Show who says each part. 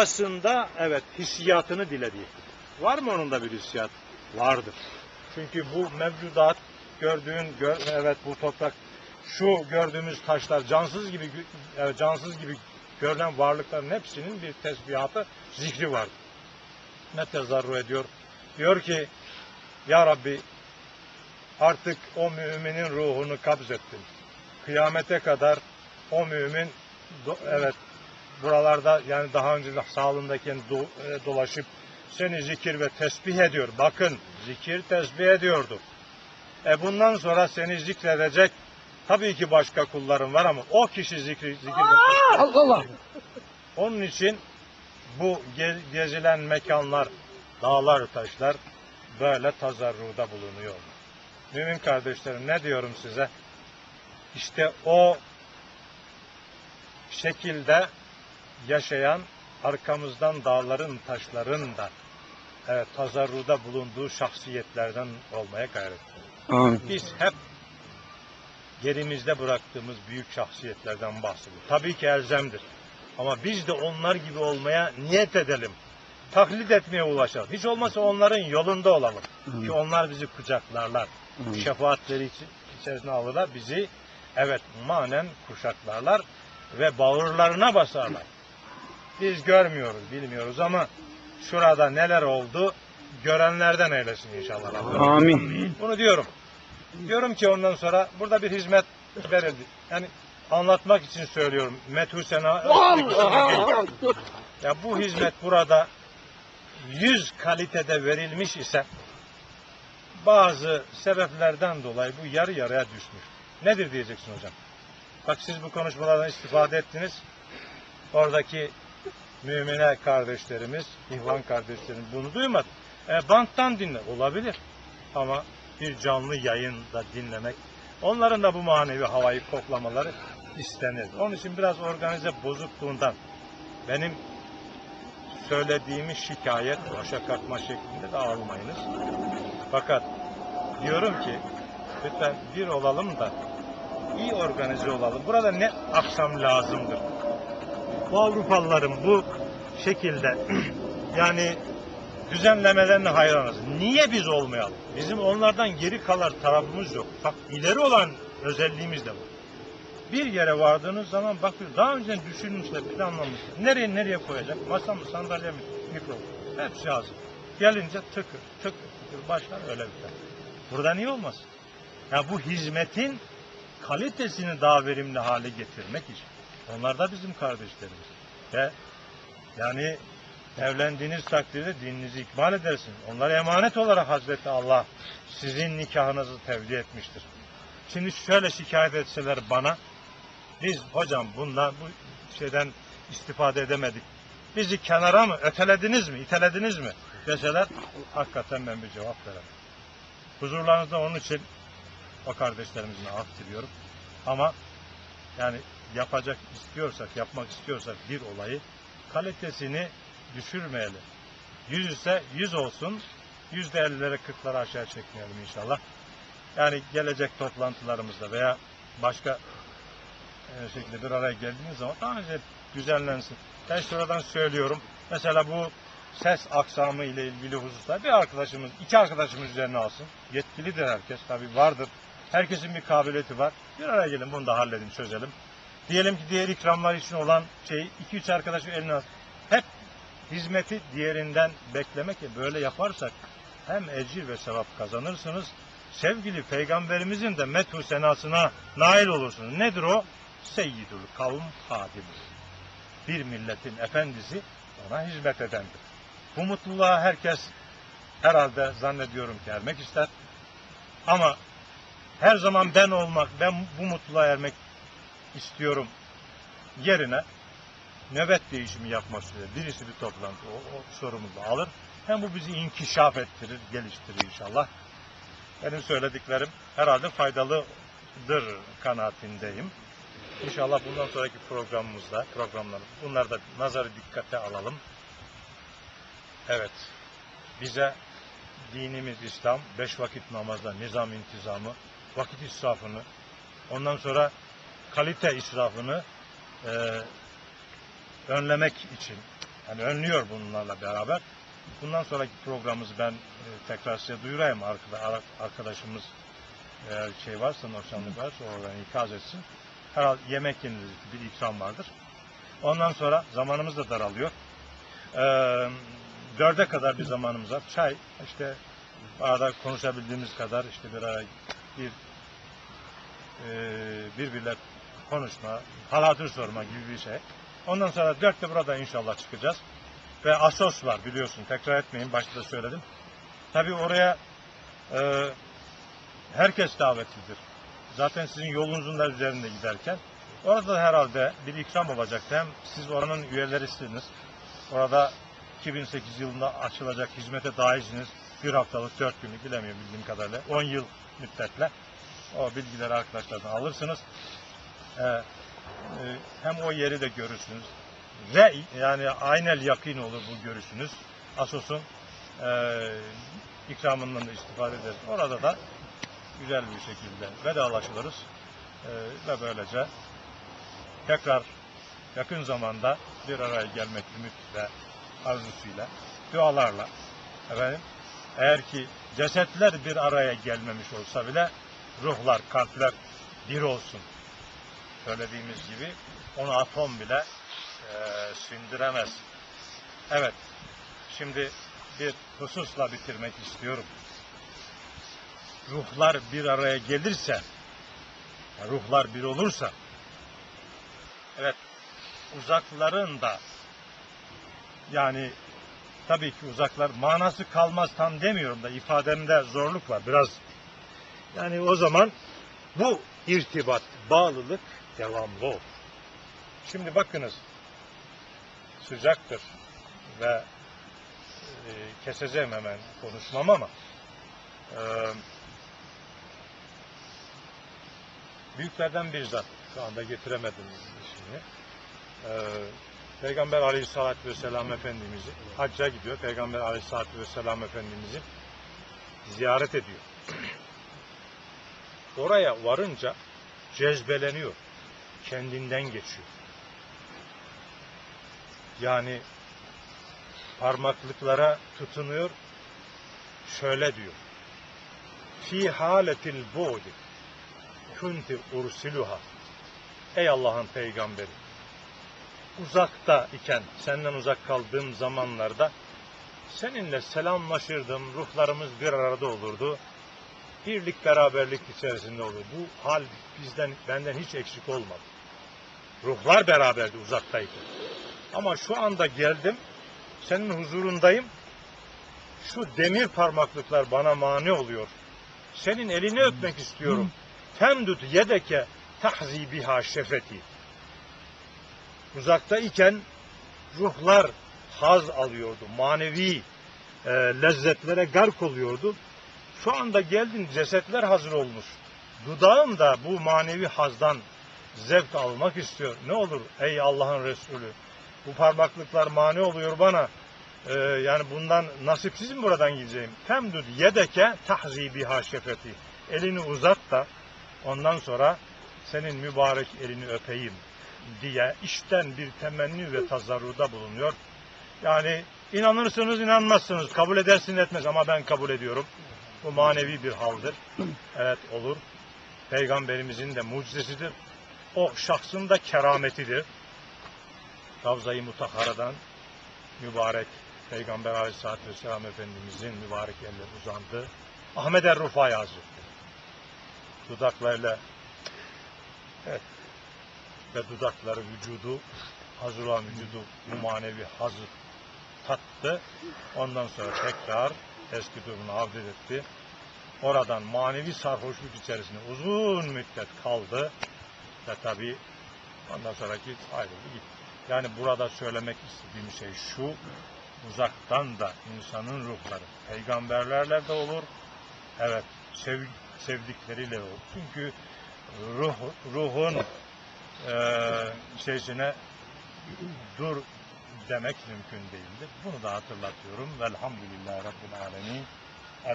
Speaker 1: Aslında evet hissiyatını diledi. Var mı onun da bir hissiyat? Vardır. Çünkü bu mevcudat gördüğün gör, evet bu toprak şu gördüğümüz taşlar cansız gibi evet, cansız gibi görünen varlıkların hepsinin bir tesbihatı zikri var. Ne tezarru ediyor? Diyor ki Ya Rabbi artık o müminin ruhunu kabzettin. Kıyamete kadar o mümin evet buralarda yani daha önce sağlığındayken do- e, dolaşıp seni zikir ve tesbih ediyor. Bakın zikir tesbih ediyordu. E bundan sonra seni zikredecek tabii ki başka kulların var ama o kişi zikri, zikir ve
Speaker 2: Allah Allah.
Speaker 1: onun için bu ge- gezilen mekanlar, dağlar, taşlar böyle tazarruda bulunuyor. Mümin kardeşlerim ne diyorum size? İşte o şekilde yaşayan arkamızdan dağların, taşların da evet, tazarruda bulunduğu şahsiyetlerden olmaya gayret
Speaker 2: Amin.
Speaker 1: biz hep gerimizde bıraktığımız büyük şahsiyetlerden bahsediyoruz. Tabii ki elzemdir. Ama biz de onlar gibi olmaya niyet edelim. Taklit etmeye ulaşalım. Hiç olmazsa onların yolunda olalım. Ki onlar bizi kucaklarlar. Şefaatleri içi- içerisine alırlar. Bizi evet manen kuşaklarlar ve bağırlarına basarlar. Biz görmüyoruz, bilmiyoruz ama şurada neler oldu görenlerden eylesin inşallah.
Speaker 2: Amin.
Speaker 1: Bunu diyorum. Diyorum ki ondan sonra burada bir hizmet verildi. Yani anlatmak için söylüyorum. Methu sena ya bu hizmet burada 100 kalitede verilmiş ise bazı sebeplerden dolayı bu yarı yarıya düşmüş. Nedir diyeceksin hocam? Bak siz bu konuşmalardan istifade ettiniz. Oradaki mümine kardeşlerimiz, ihvan kardeşlerimiz bunu duymadı. E, banttan dinle. Olabilir. Ama bir canlı yayında dinlemek, onların da bu manevi havayı koklamaları istenir. Onun için biraz organize bozukluğundan benim söylediğimi şikayet, başa kalkma şeklinde de almayınız. Fakat diyorum ki lütfen bir olalım da iyi organize olalım. Burada ne aksam lazımdır? Bu Avrupalıların bu şekilde yani düzenlemelerine hayranız. Niye biz olmayalım? Bizim onlardan geri kalan tarafımız yok. Bak ileri olan özelliğimiz de bu. Bir yere vardığınız zaman bakıyor daha önceden düşünmüşler, planlamışlar. Nereye nereye koyacak? Masa mı, sandalye mi, mikrofon. Hepsi hazır. Gelince tıkır, tıkır, tıkır başlar öyle biter. Burada niye olmaz? Ya bu hizmetin kalitesini daha verimli hale getirmek için. Onlar da bizim kardeşlerimiz. Ve yani evlendiğiniz takdirde dininizi ikmal edersiniz. Onlara emanet olarak Hazreti Allah sizin nikahınızı tevdi etmiştir. Şimdi şöyle şikayet etseler bana, biz hocam bundan bu şeyden istifade edemedik. Bizi kenara mı ötelediniz mi, itelediniz mi deseler hakikaten ben bir cevap veremem. Huzurlarınızda onun için o kardeşlerimizin af. Ama yani yapacak istiyorsak, yapmak istiyorsak bir olayı kalitesini düşürmeyelim. Yüz ise yüz olsun, yüzde ellilere kırklara aşağı çekmeyelim inşallah. Yani gelecek toplantılarımızda veya başka e, şekilde bir araya geldiğiniz zaman daha önce düzenlensin. Ben şuradan söylüyorum. Mesela bu ses aksamı ile ilgili hususlar bir arkadaşımız, iki arkadaşımız üzerine alsın. Yetkilidir herkes tabii vardır. Herkesin bir kabiliyeti var. Bir araya gelin bunu da halledin, çözelim. Diyelim ki diğer ikramlar için olan şey iki üç arkadaşın eline al. Hep hizmeti diğerinden beklemek ya böyle yaparsak hem ecir ve sevap kazanırsınız. Sevgili peygamberimizin de methu senasına nail olursunuz. Nedir o? Seyyidül kavm hadim. Bir milletin efendisi ona hizmet edendir. Bu mutluluğa herkes herhalde zannediyorum ki ermek ister. Ama her zaman ben olmak, ben bu mutluluğa ermek istiyorum yerine nöbet değişimi yapmak üzere birisi bir toplantı o, o sorumluluğu alır. Hem bu bizi inkişaf ettirir, geliştirir inşallah. Benim söylediklerim herhalde faydalıdır kanaatindeyim. İnşallah bundan sonraki programımızda, programlarımız, bunları da nazarı dikkate alalım. Evet, bize dinimiz İslam, beş vakit namazda nizam intizamı, vakit israfını, ondan sonra kalite israfını e, önlemek için hani önlüyor bunlarla beraber. Bundan sonraki programımızı ben e, tekrar size duyurayım arkada, arkadaşımız eğer şey varsa noksanlık varsa oradan ikaz etsin. Herhalde yemek yenilir bir ikram vardır. Ondan sonra zamanımız da daralıyor. Ee, dörde kadar bir zamanımız var. Çay işte arada konuşabildiğimiz kadar işte bir ara bir e, birbirle konuşma, hal hatır sorma gibi bir şey. Ondan sonra dörtte burada inşallah çıkacağız. Ve Asos var biliyorsun. Tekrar etmeyin. Başta söyledim. Tabii oraya e, herkes davetlidir. Zaten sizin yolunuzun da üzerinde giderken. Orada da herhalde bir ikram olacaktı. Hem siz oranın üyelerisiniz. Orada 2008 yılında açılacak hizmete dahilsiniz. Bir haftalık, dört günlük bilemiyorum bildiğim kadarıyla. 10 yıl müddetle. O bilgileri arkadaşlardan alırsınız. Ee, e, hem o yeri de görürsünüz. Ve yani aynel yakin olur bu görüşünüz. Asos'un e, ikramından da istifade ederiz. Orada da güzel bir şekilde vedalaşılırız. E, ve böylece tekrar yakın zamanda bir araya gelmek ümit ve arzusuyla, dualarla efendim eğer ki cesetler bir araya gelmemiş olsa bile ruhlar, kalpler bir olsun. Söylediğimiz gibi onu atom bile e, sindiremez. Evet, şimdi bir hususla bitirmek istiyorum. Ruhlar bir araya gelirse, ruhlar bir olursa, evet uzakların da yani tabii ki uzaklar manası kalmaz tam demiyorum da ifademde zorluk var biraz. Yani o zaman bu irtibat, bağlılık devamlı olur. Şimdi bakınız sıcaktır ve e, keseceğim hemen konuşmam ama e, büyüklerden bir zat şu anda getiremedim ismini. E, Peygamber Aleyhisselatü Vesselam Efendimiz'i hacca gidiyor. Peygamber Aleyhisselatü Vesselam Efendimiz'i ziyaret ediyor. Oraya varınca cezbeleniyor. Kendinden geçiyor. Yani parmaklıklara tutunuyor. Şöyle diyor. Fi haletil bu'di kunti ursiluha. Ey Allah'ın peygamberi uzakta iken, senden uzak kaldığım zamanlarda seninle selamlaşırdım, ruhlarımız bir arada olurdu. Birlik, beraberlik içerisinde olur. Bu hal bizden, benden hiç eksik olmadı. Ruhlar beraberdi uzaktayken. Ama şu anda geldim, senin huzurundayım. Şu demir parmaklıklar bana mani oluyor. Senin elini öpmek istiyorum. Temdut yedeke tahzi biha şefeti uzaktayken ruhlar haz alıyordu. Manevi e, lezzetlere gark oluyordu. Şu anda geldin cesetler hazır olmuş. Dudağım da bu manevi hazdan zevk almak istiyor. Ne olur ey Allah'ın Resulü. Bu parmaklıklar mani oluyor bana. Ee, yani bundan nasipsiz mi buradan gideceğim? Temdud yedeke tahzi biha şefeti. Elini uzat da ondan sonra senin mübarek elini öpeyim diye işten bir temenni ve tazarruda bulunuyor. Yani inanırsınız inanmazsınız, kabul edersiniz etmez ama ben kabul ediyorum. Bu manevi bir haldir. Evet olur. Peygamberimizin de mucizesidir. O şahsın da kerametidir. Ravza-i Mutahara'dan mübarek Peygamber Aleyhisselatü Vesselam Efendimizin mübarek elleri uzandı. Ahmet Er-Rufai Hazretleri. Dudaklarıyla evet, ve dudakları vücudu hazır olan vücudu bu manevi hazır tattı. Ondan sonra tekrar eski durumuna avdet etti. Oradan manevi sarhoşluk içerisinde uzun müddet kaldı ve tabi ondan sonraki ayrıldı gitti. Yani burada söylemek istediğim şey şu, uzaktan da insanın ruhları, peygamberlerle de olur, evet sev, sevdikleriyle olur. Çünkü ruh, ruhun e, şeysine dur demek mümkün değildir. Bunu da hatırlatıyorum. Velhamdülillahi Rabbil Alemin.